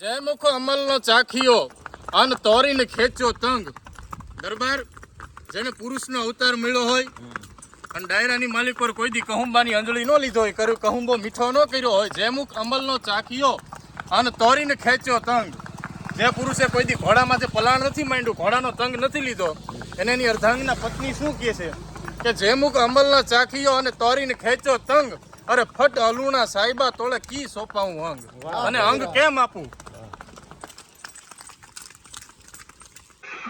જય મુખ અમલનો ચાખીયો અન તોરીને ખેંચ્યો તંગ. દરબાર જેને પુરુષનો અવતાર મળ્યો હોય અને ડાયરાની માલિક પર કોઈ દી કહુંબાની અંજળી ન લીધો હોય કર્યું કહુંબો મીઠો ન કર્યો હોય જે મુખ અમલનો ચાખીયો અને તોરીને ખેંચ્યો તંગ. જે પુરુષે કોઈ દી ઘોડામાંથી પલાણ નથી માંડ્યું ઘોડાનો તંગ નથી લીધો એને એની અર્ધાંગના પત્ની શું કહે છે? કે જે મુખ અમલના ચાખીયો અને તોરીને ખેંચ્યો તંગ અરે ફટ અલુણા સાહેબા તોળે કી સોંપાવું અંગ? અને અંગ કેમ આપું?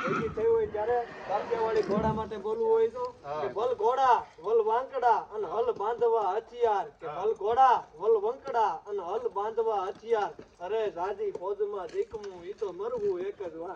હોય ત્યારે કાઠિયાવાડી ઘોડા માટે બોલવું હોય તો કે ભલ ઘોડા વલ વાંકડા અને હલ બાંધવા હથિયાર. કે ભલ ઘોડા વલ વંકડા અને હલ બાંધવા હથિયાર. અરે રાજી ફોજમાં દીકમું ઈ તો મરવું એક જ વાર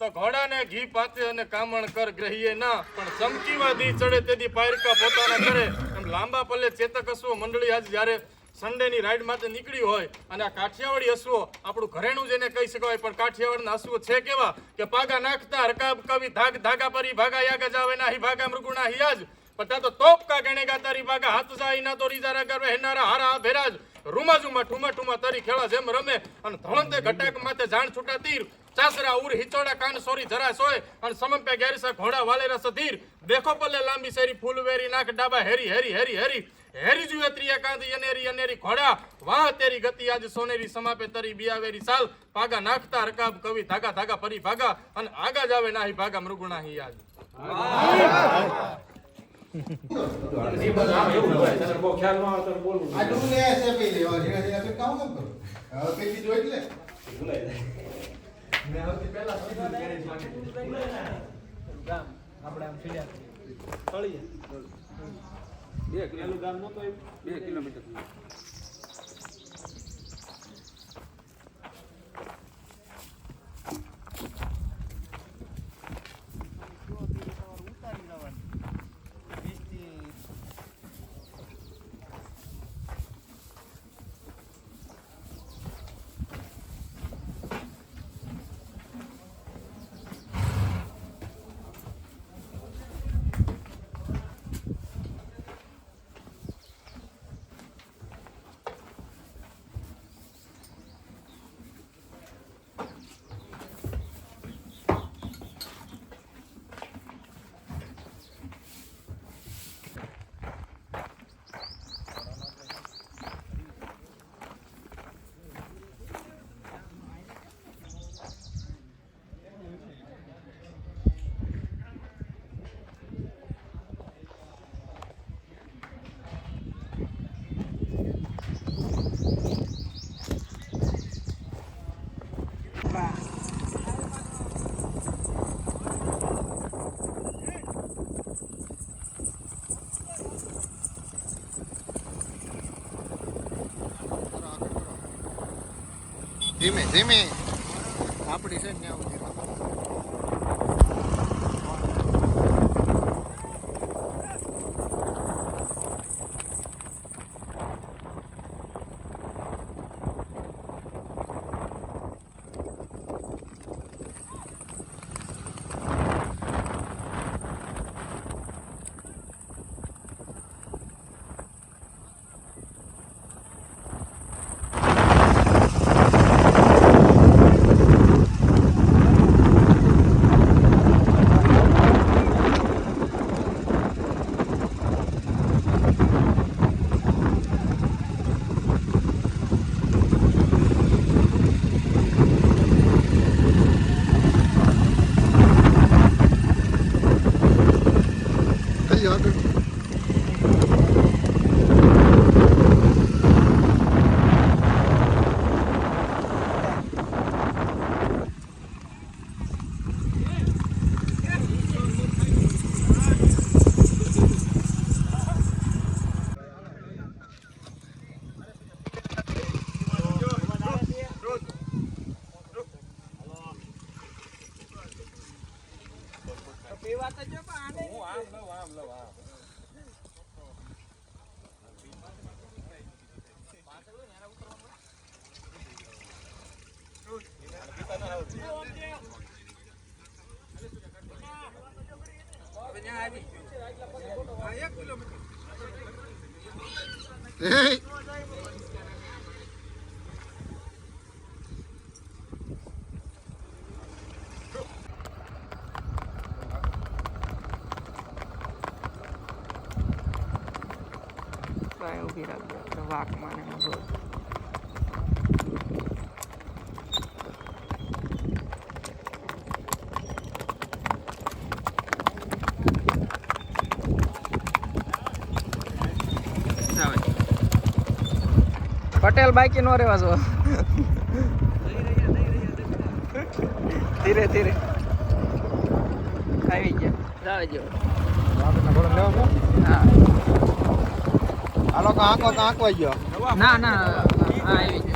તો ઘોડાને ઘી પાતે અને કામણ કર ગ્રહીએ ના પણ ચમકીવા દી ચડે તેથી પાયરકા પોતાના કરે એમ લાંબા પલ્લે ચેતક અશ્વો મંડળી આજ જ્યારે સન્ડેની રાઈડ માટે નીકળી હોય અને આ કાઠિયાવાડી હસવો આપણું ઘરેણું જેને કહી શકાય, પણ કાઠિયાવાડના હસવો છે કેવા? કે પાગા નાખતા રકાબ કવિ ધાગ ધાગા પરી, ભાગા યાગા જાવે ના હિ ભાગા મૃગુણા હિયાજ પતા તો તોપ કા ગણે ગા તારી ભાગા હાથ જાય ના તો રીજા કરવે હેનારા હારા ભેરાજ. રૂમા ઝુમા ઠુમા ઠુમા તરી ખેળા જેમ રમે અને ધોળંતે ઘટાક માથે જાણ છૂટા તીર. ચાસરા ઉર હિચોડા કાન સોરી જરા સોય અને સમંપે ગેરસા ઘોડા વાલેરા સધીર. દેખો પલ્લે લાંબી સેરી ફૂલ વેરી નાખ ડાબા હેરી હેરી હેરી હેરી. હેરી જુએ ત્રિયા કાંધી અનેરી અનેરી ઘોડા, વાહ તેરી ગતિ આજ સોનેરી સમાપે તરી બિયાવેરી સાલ પાગા નાખતા રકાબ કવિ, ધાગા ધાગા ફરી ભાગા, અને આગા જાવે નાહી ભાગા મૃગુણા હી આજ આ ડૂબને છે. પી કિલોમીટર છે તો બે કામ ધીમે ધીમે. આપણી છે ને Hey! ઊભી રાખજો વાકમાં ને મગજ પટેલ બાઈકી નો રેવા જો. ધીરે ધીરે. આવી ગયા. જાવે જો. હા. હાલો કાંકો કાંકો ગયો. ના ના આવી ગયો.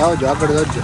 જાઓ જો આગળ જજો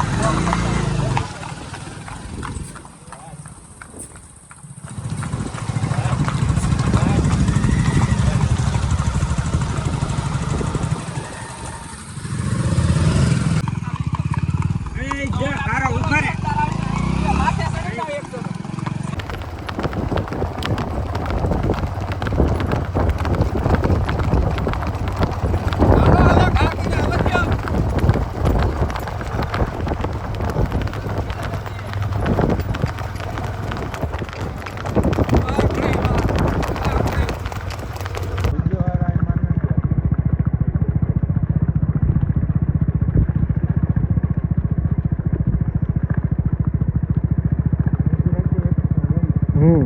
હમ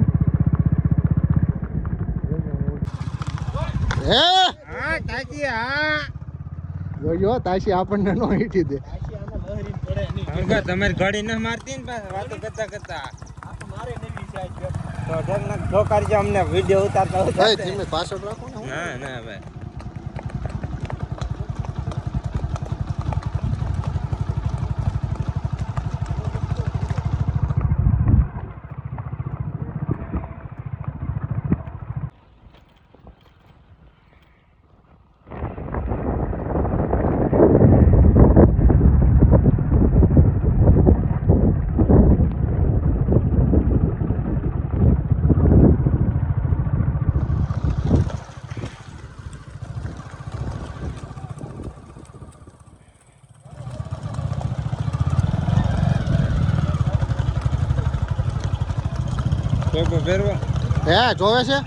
હે હા હા જોયો તાશી આપણને નો હીટી દે. તમારી ઘડી ન મારતી ને પાછા વાતો કરતા કરતા. મારે નવી છે તો ઢગલા અમને વીડિયો ઉતારતા પાછળ રાખો ને ના ના ભાઈ. ટોપો પહેરવો હે જોવે છે?